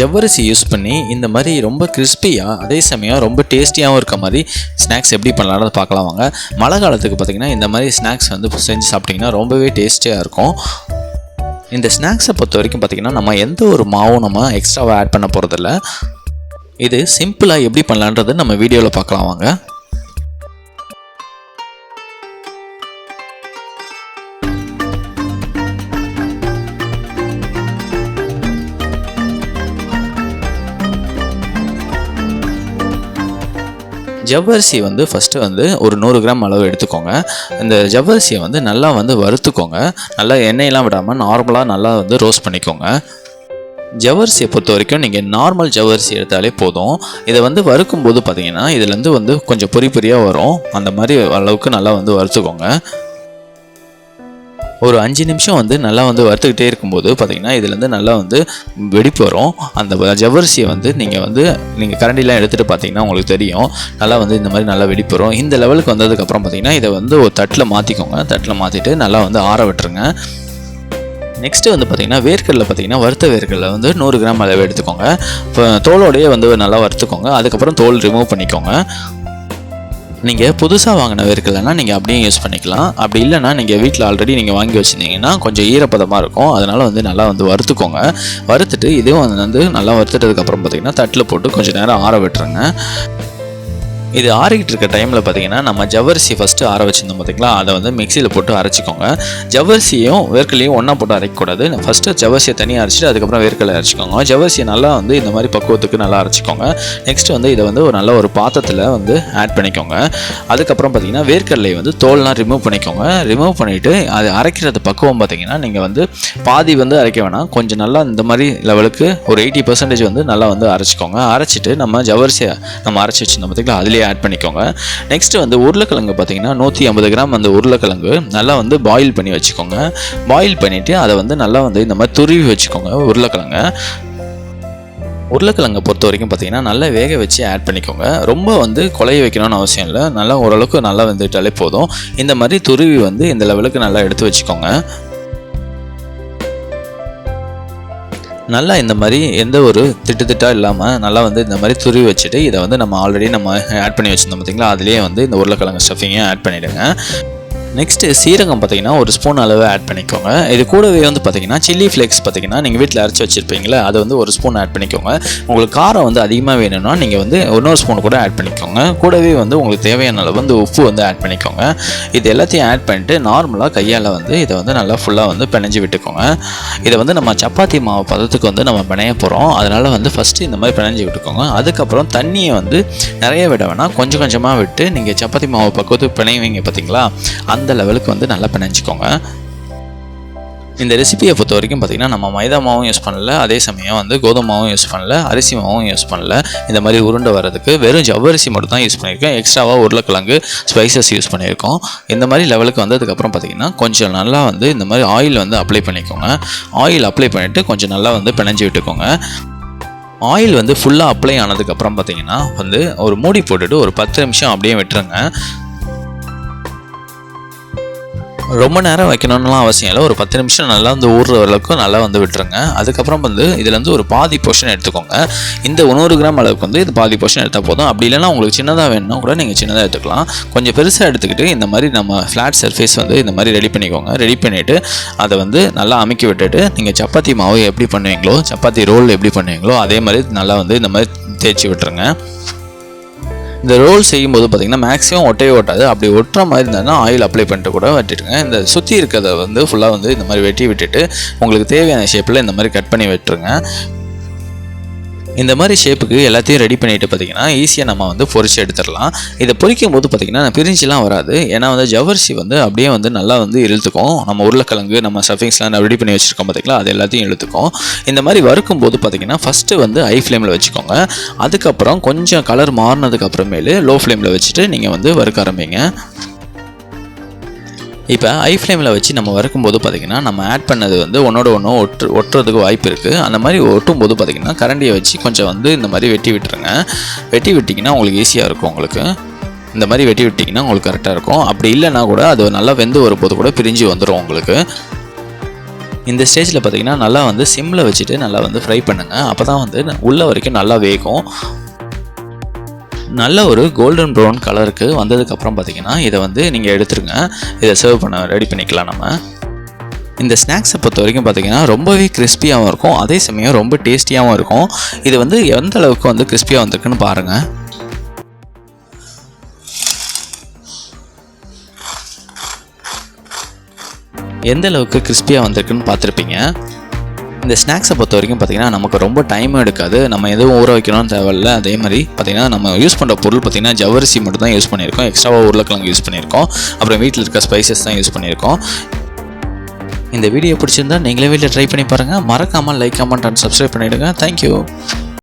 ஜவ்வரிசி யூஸ் பண்ணி இந்த மாதிரி ரொம்ப கிறிஸ்பியாக அதே சமயம் ரொம்ப டேஸ்டியாகவும் இருக்க மாதிரி ஸ்நாக்ஸ் எப்படி பண்ணலான்னு பார்க்கலாம் வாங்க. மழை காலத்துக்கு பார்த்திங்கன்னா இந்த மாதிரி ஸ்நாக்ஸ் வந்து செஞ்சு சாப்பிட்டிங்கன்னா ரொம்பவே டேஸ்டியாக இருக்கும். இந்த ஸ்நாக்ஸை பொறுத்த வரைக்கும் பார்த்திங்கன்னா நம்ம எந்த ஒரு மாவும் நம்ம எக்ஸ்ட்ராவாக ஆட் பண்ண போகிறதில்ல இது சிம்பிளாக எப்படி பண்ணலான்றது நம்ம வீடியோவில் பார்க்கலாம் வாங்க. ஜவ்வரிசி வந்து ஃபஸ்ட்டு வந்து ஒரு நூறு கிராம் அளவு எடுத்துக்கோங்க. இந்த ஜவ்வரிசியை வந்து நல்லா வந்து வறுத்துக்கோங்க. நல்லா எண்ணெயெல்லாம் விடாமல் நார்மலாக நல்லா வந்து ரோஸ்ட் பண்ணிக்கோங்க. ஜவ்வரிசியை பொறுத்த வரைக்கும் நீங்கள் நார்மல் ஜவ்வரிசி எடுத்தாலே போதும். இதை வந்து வறுக்கும் போது பார்த்தீங்கன்னா இதுலேருந்து வந்து கொஞ்சம் பொறி பொறியாக வரும். அந்த மாதிரி அளவுக்கு நல்லா வந்து வறுத்துக்கோங்க. ஒரு அஞ்சு நிமிஷம் வந்து நல்லா வந்து வறுத்துக்கிட்டே இருக்கும்போது பார்த்தீங்கன்னா இதுலேருந்து நல்லா வந்து வெடிப்பு வரும். அந்த ஜவ்வரிசியை வந்து நீங்கள் வந்து நீங்கள் கரண்டிலாம் எடுத்துகிட்டு பார்த்தீங்கன்னா உங்களுக்கு தெரியும். நல்லா வந்து இந்த மாதிரி நல்லா வெடிப்பு வரும். இந்த லெவலுக்கு வந்ததுக்கப்புறம் பார்த்தீங்கன்னா இதை வந்து ஒரு தட்டில் மாற்றிக்கோங்க தட்டில் மாற்றிட்டு நல்லா வந்து ஆற விட்டுருங்க. நெக்ஸ்ட்டு வந்து பார்த்திங்கன்னா வேர்க்கடலை பார்த்தீங்கன்னா வறுத்த வேர்க்கடலை வந்து நூறு கிராம் அளவு எடுத்துக்கோங்க. இப்போ தோலோடையே வந்து நல்லா வறுத்துக்கோங்க. அதுக்கப்புறம் தோல் ரிமூவ் பண்ணிக்கோங்க. நீங்கள் புதுசாக வாங்கின வேர்க்கடலைனா நீங்கள் அப்படியே யூஸ் பண்ணிக்கலாம். அப்படி இல்லைன்னா நீங்கள் வீட்டில் ஆல்ரெடி நீங்கள் வாங்கி வச்சுருந்தீங்கன்னா கொஞ்சம் ஈரப்பதமாக இருக்கும். அதனால் வந்து நல்லா வந்து வறுத்துக்கோங்க. வறுத்துட்டு இதுவும் வந்து நல்லா வறுத்துட்டதுக்கப்புறம் பார்த்தீங்கன்னா தட்டில் போட்டு கொஞ்சம் நேரம் ஆற விட்டுருங்க. இது ஆறிக்கிட்டு இருக்க டைமில் பார்த்தீங்கன்னா நம்ம ஜவ்வரிசி ஃபஸ்ட்டு ஆற வச்சிருந்தோம் பார்த்தீங்களா அதை வந்து மிக்சியில் போட்டு அரைச்சிக்கோங்க. ஜவ்வரிசியும் வேர்க்கலையும் ஒன்றா போட்டு அரைக்கக்கூடாது. ஃபஸ்ட்டு ஜவ்வரிசியை தனியாக அரைச்சிட்டு அதுக்கப்புறம் வேர்க்கலை அரைச்சிக்கோங்க. ஜவ்வரிசியை நல்லா வந்து இந்த மாதிரி பக்குவத்துக்கு நல்லா அரைச்சிக்கோங்க. நெக்ஸ்ட் வந்து இதை வந்து ஒரு நல்ல ஒரு பாத்திரத்தில் வந்து ஆட் பண்ணிக்கோங்க. அதுக்கப்புறம் பார்த்தீங்கன்னா வேர்க்கடலையை வந்து தோல்லாம் ரிமூவ் பண்ணிக்கோங்க. ரிமூவ் பண்ணிவிட்டு அது அரைக்கிறது பக்குவம் பார்த்தீங்கன்னா நீங்கள் வந்து பாதி வந்து அரைக்க வேணாம். கொஞ்சம் நல்லா இந்த மாதிரி லெவலுக்கு ஒரு எயிட்டி பர்சன்டேஜ் வந்து நல்லா வந்து அரைச்சிக்கோங்க. அரைச்சிட்டு நம்ம ஜவ்வரிசியை நம்ம அரைச்சி வச்சிருந்தோம் பார்த்தீங்களா அதுலேயே ஆட் பண்ணிக்கோங்க. நெக்ஸ்ட் வந்து உருளைக்கிழங்கு பார்த்தீங்கன்னா நூற்றி ஐம்பது கிராம் அந்த உருளைக்கிழங்கு. நல்லா வந்து பாயில் பண்ணி வச்சுக்கோங்க. பாயில் பண்ணிவிட்டு அதை வந்து நல்லா வந்து இந்த மாதிரி துருவி வச்சுக்கோங்க உருளைக்கிழங்க. உருளைக்கிழங்கை பொறுத்த வரைக்கும் பார்த்தீங்கன்னா நல்லா வேக வச்சு ஆட் பண்ணிக்கோங்க. ரொம்ப வந்து குழைய வைக்கணும்னு அவசியம் இல்லை. நல்லா ஓரளவுக்கு நல்லா வந்துட்டாலே போதும். இந்த மாதிரி துருவி வந்து இந்த லெவலுக்கு நல்லா எடுத்து வச்சுக்கோங்க. நல்லா இந்த மாதிரி எந்த ஒரு திட்டு திட்டாக இல்லாமல் நல்லா வந்து இந்த மாதிரி துருவி வச்சுட்டு இதை வந்து நம்ம ஆல்ரெடி நம்ம ஆட் பண்ணி வச்சுருந்தோம் பார்த்தீங்களா அதுலேயே வந்து இந்த உருளைக்கிழங்கு ஸ்டஃபிங்கையும் ஆட் பண்ணிவிடுங்க நெக்ஸ்ட்டு சீரகம் பார்த்தீங்கன்னா ஒரு ஸ்பூன் அளவு ஆட் பண்ணிக்கோங்க. இது கூடவே வந்து பார்த்தீங்கன்னா சில்லி ஃப்ளேக்ஸ் பார்த்தீங்கன்னா நீங்கள் வீட்டில் அரைச்சி வச்சுருப்பீங்களா அதை வந்து ஒரு ஸ்பூன் ஆட் பண்ணிக்கோங்க. உங்களுக்கு காரம் வந்து அதிகமாக வேணும்னா நீங்கள் வந்து இன்னொரு ஸ்பூன் கூட ஆட் பண்ணிக்கோங்க. கூடவே வந்து உங்களுக்கு தேவையான அளவு வந்து உப்பு வந்து ஆட் பண்ணிக்கோங்க. இது எல்லாத்தையும் ஆட் பண்ணிட்டு நார்மலாக கையால் வந்து இதை வந்து நல்லா ஃபுல்லாக வந்து பிணைஞ்சு விட்டுக்கோங்க. இதை வந்து நம்ம சப்பாத்தி மாவு பதத்துக்கு வந்து நம்ம பிணைய போகிறோம் அதனால் வந்து ஃபஸ்ட்டு இந்த மாதிரி பிணைஞ்சு விட்டுக்கோங்க. அதுக்கப்புறம் தண்ணியை வந்து நிறைய விட வேணாம். கொஞ்சம் கொஞ்சமாக விட்டு நீங்கள் சப்பாத்தி மாவு பக்கத்து பிணைவீங்க பார்த்தீங்களா? அந்த அந்த லெவலுக்கு வந்து நல்லா பிணைஞ்சிக்கோங்க. இந்த ரெசிபியை பொறுத்த வரைக்கும் பார்த்திங்கன்னா நம்ம மைதா மாவும் யூஸ் பண்ணல அதே சமயம் வந்து கோதுமை மாவும் யூஸ் பண்ணல அரிசி மாவும் யூஸ் பண்ணல. இந்த மாதிரி உருண்டை வரதுக்கு வெறும் ஜவ்வரிசி மட்டும் தான் யூஸ் பண்ணியிருக்கோம். எக்ஸ்ட்ராவாக உருளைக்கிழங்கு ஸ்பைசஸ் யூஸ் பண்ணியிருக்கோம். இந்த மாதிரி லெவலுக்கு வந்ததுக்கப்புறம் பார்த்திங்கன்னா கொஞ்சம் நல்லா வந்து இந்த மாதிரி ஆயில் வந்து அப்ளை பண்ணிக்கோங்க. ஆயில் அப்ளை பண்ணிவிட்டு கொஞ்சம் நல்லா வந்து பிணைஞ்சு விட்டுக்கோங்க. ஆயில் வந்து ஃபுல்லாக அப்ளை ஆனதுக்கப்புறம் பார்த்தீங்கன்னா வந்து ஒரு மூடி போட்டுட்டு ஒரு பத்து நிமிஷம் அப்படியே விட்டுருங்க. ரொம்ப நேரம் வைக்கணும்லாம் அவசியம் இல்லை. ஒரு பத்து நிமிஷம் நல்லா வந்து ஊறுற அளவுக்கு நல்லா வந்து விட்டுருங்க. அதுக்கப்புறம் வந்து இதுலேருந்து ஒரு பாதி போர்ஷன் எடுத்துக்கோங்க. இந்த நூறு கிராம் அளவுக்கு வந்து இது பாதி போர்ஷன் எடுத்தால் போதும். அப்படி இல்லைன்னா உங்களுக்கு சின்னதாக வேணும்னா கூட நீங்கள் சின்னதாக எடுத்துக்கலாம். கொஞ்சம் பெருசாக எடுத்துக்கிட்டு இந்த மாதிரி நம்ம ஃப்ளாட் சர்ஃபேஸ் வந்து இந்த மாதிரி ரெடி பண்ணிக்கோங்க. ரெடி பண்ணிவிட்டு அதை வந்து நல்லா அமைக்கி விட்டுட்டு நீங்கள் சப்பாத்தி மாவு எப்படி பண்ணுவீங்களோ சப்பாத்தி ரோல் எப்படி பண்ணுவீங்களோ அதே மாதிரி நல்லா வந்து இந்த மாதிரி தேய்ச்சி விட்டுருங்க. இந்த ரோல் செய்யும்போது பார்த்தீங்கன்னா மேக்ஸிமம் ஒட்டவே ஒட்டாது. அப்படி ஒட்டுற மாதிரி இருந்ததுன்னா ஆயில் அப்ளை பண்ணிட்டு கூட வெட்டிடுங்க. இந்த சுற்றி இருக்கிறத வந்து ஃபுல்லாக வந்து இந்த மாதிரி வெட்டி விட்டுட்டு உங்களுக்கு தேவையான ஷேப்பில் இந்த மாதிரி கட் பண்ணி வெட்டுருங்க. இந்த மாதிரி ஷேப்புக்கு எல்லாத்தையும் ரெடி பண்ணிட்டு பார்த்தீங்கன்னா ஈஸியாக நம்ம வந்து பொறிச்சு எடுத்துடலாம். இதை பொரிக்கும் போது பார்த்தீங்கன்னா பிரிஞ்சுலாம் வராது. ஏன்னா வந்து ஜவர்சி வந்து அப்படியே வந்து நல்லா வந்து இழுத்துக்கும். நம்ம உருளைக்கிழங்கு நம்ம ஸ்டஃபிங்ஸ்லாம் ரெடி பண்ணி வச்சுருக்கோம் பார்த்தீங்களா? அது எல்லாத்தையும் இழுத்துக்கும். இந்த மாதிரி வறுக்கும் போது பார்த்தீங்கன்னா ஃபஸ்ட்டு வந்து ஹை ஃப்ளேமில் வச்சுக்கோங்க. அதுக்கப்புறம் கொஞ்சம் கலர் மாறினதுக்கு அப்புறமேலு லோ ஃப்ளேமில் வச்சுட்டு நீங்கள் வந்து வறுக்க ஆரம்பிங்க. இப்போ ஐ ஃப்ளேமில் வச்சு நம்ம வறுக்கும்போது பார்த்திங்கன்னா நம்ம ஆட் பண்ணது வந்து ஒன்றோட ஒன்று ஒட்டு ஒட்டுறதுக்கு வாய்ப்பு இருக்குது அந்த மாதிரி ஒட்டும் போது பார்த்திங்கன்னா கரண்டியை வச்சு கொஞ்சம் வந்து இந்த மாதிரி வெட்டி விட்டுருங்க. வெட்டி விட்டிங்கன்னா உங்களுக்கு ஈஸியாக இருக்கும் உங்களுக்கு. இந்த மாதிரி வெட்டி விட்டிங்கன்னா உங்களுக்கு கரெக்டாக இருக்கும். அப்படி இல்லைன்னா கூட அது நல்லா வெந்து வரும்போது கூட பிரிஞ்சு வந்துடும் உங்களுக்கு. இந்த ஸ்டேஜில் பார்த்தீங்கன்னா நல்லா வந்து சிம்மில் வச்சுட்டு நல்லா வந்து ஃப்ரை பண்ணுங்கள் அப்போ தான் வந்து உள்ள வரைக்கும் நல்லா வேகும். நல்ல ஒரு கோல்டன் ப்ரௌன் கலருக்கு வந்ததுக்கப்புறம் பார்த்தீங்கன்னா இதை வந்து நீங்கள் எடுத்துருங்க. இதை சர்வ் பண்ண ரெடி பண்ணிக்கலாம் நம்ம. இந்த ஸ்நாக்ஸை பொறுத்த வரைக்கும் பார்த்தீங்கன்னா ரொம்பவே கிறிஸ்பியாகவும் இருக்கும். அதே சமயம் ரொம்ப டேஸ்டியாகவும் இருக்கும். இது வந்து எந்த அளவுக்கு வந்து கிறிஸ்பியாக வந்திருக்குன்னு பாருங்கள் எந்த அளவுக்கு கிறிஸ்பியாக வந்திருக்குன்னு பார்த்துருப்பீங்க. இந்த ஸ்நாக்ஸை பொறுத்த வரைக்கும் பார்த்தீங்கன்னா நமக்கு ரொம்ப டைமும் எடுக்காது. நம்ம எதுவும் ஊற வைக்கணும்னு தேவையில்ல. அதே மாதிரி பார்த்திங்கன்னா நம்ம யூஸ் பண்ணுற பொருள் பார்த்தீங்கன்னா ஜவரிசி மட்டும் தான் யூஸ் பண்ணியிருக்கோம் எக்ஸ்ட்ராவாக உருளைக்கிழங்கு யூஸ் பண்ணியிருக்கோம். அப்புறம் வீட்டில் இருக்க ஸ்பைசஸ் தான் யூஸ் பண்ணியிருக்கோம். இந்த வீடியோ பிடிச்சிருந்தா நீங்களே வீட்டில் ட்ரை பண்ணி பாருங்கள் மறக்காமல் லைக் கமெண்ட் அண்ட் சப்ஸ்கிரைப் பண்ணிவிடுங்க தேங்க்யூ